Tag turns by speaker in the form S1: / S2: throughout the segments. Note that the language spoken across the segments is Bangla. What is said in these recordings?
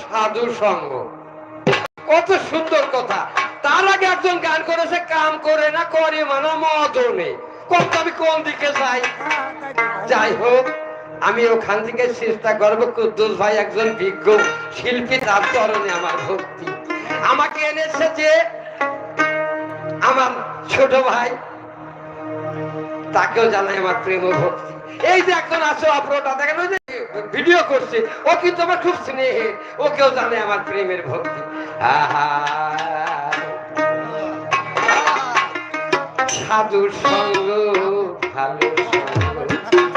S1: সাধু সঙ্গ। কত সুন্দর কথা। তার আগে একজন গান করেছে, কাম করে না করে মানা মদনে কত আমি কোন দিকে যাই? যাই হোক, আমি ওখান থেকে চেষ্টা করব কুদ্দুস ভাই একজন বিজ্ঞ শিল্পী, তার চরণে আমার ভক্তি। আমাকে এনেছে যে আমার ছোট ভাই, তাকেও জানাই আমার প্রেম ভক্তি। এই যে একজন আছে অপরটা দেখেন ভিডিও করছে। ও কিন্তু আমার খুব স্নেহের ওকেও জানে আমার প্রেমের ভক্তি। আহা সাধু সঙ্গ, ভালো সঙ্গ।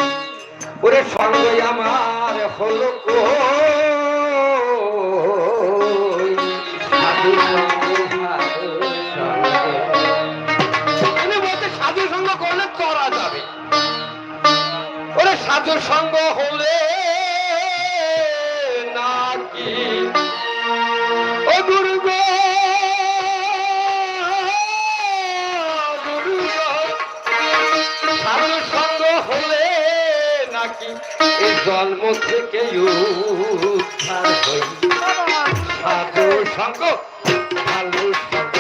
S1: ওরে সঙ্গই আমার হলো সাধু সঙ্গ, ভালো এই জন্ম থেকে উদ্ধার হই। সাধু সঙ্গ ভালো সঙ্গ।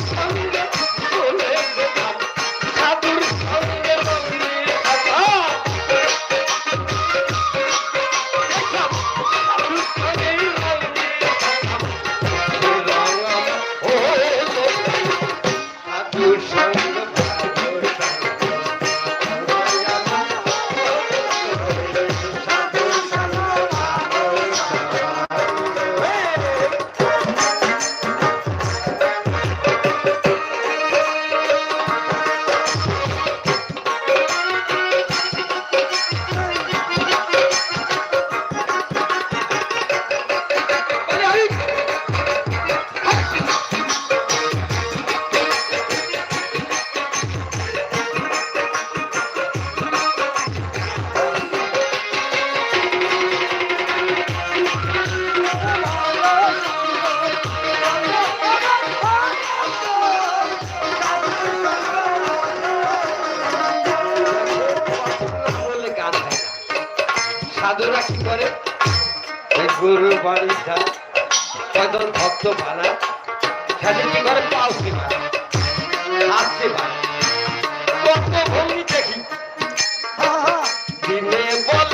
S1: সাধুর সাধুরা কি করে? এই গরুর বাড়ি যায় কয়জন ভক্ত বানায় সাথে কি করে পালকি বানায় হাসতে বানায় কত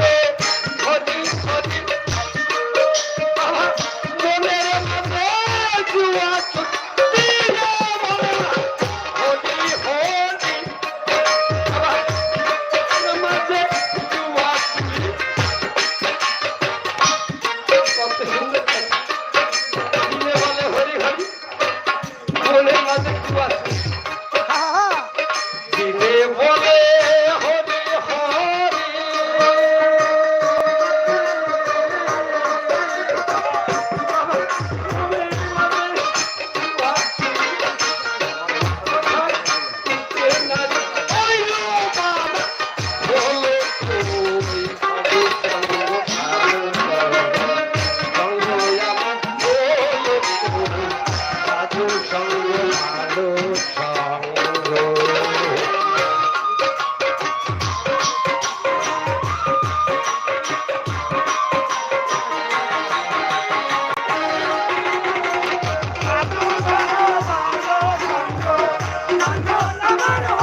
S1: আমার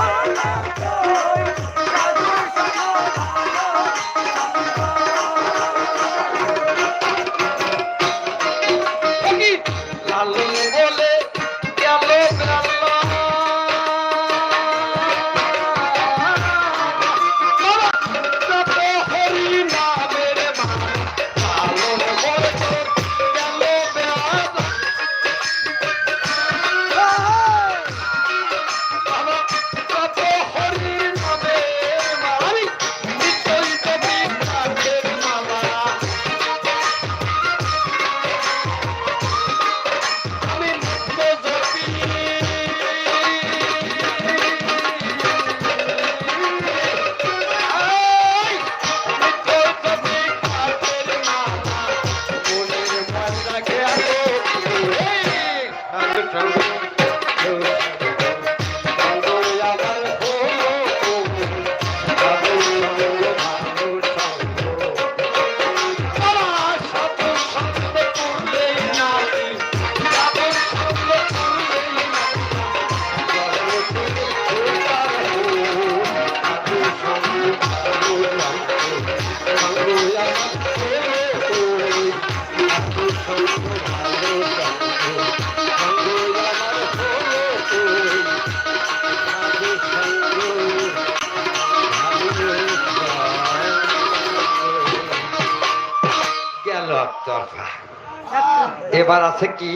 S1: এবার আছে কি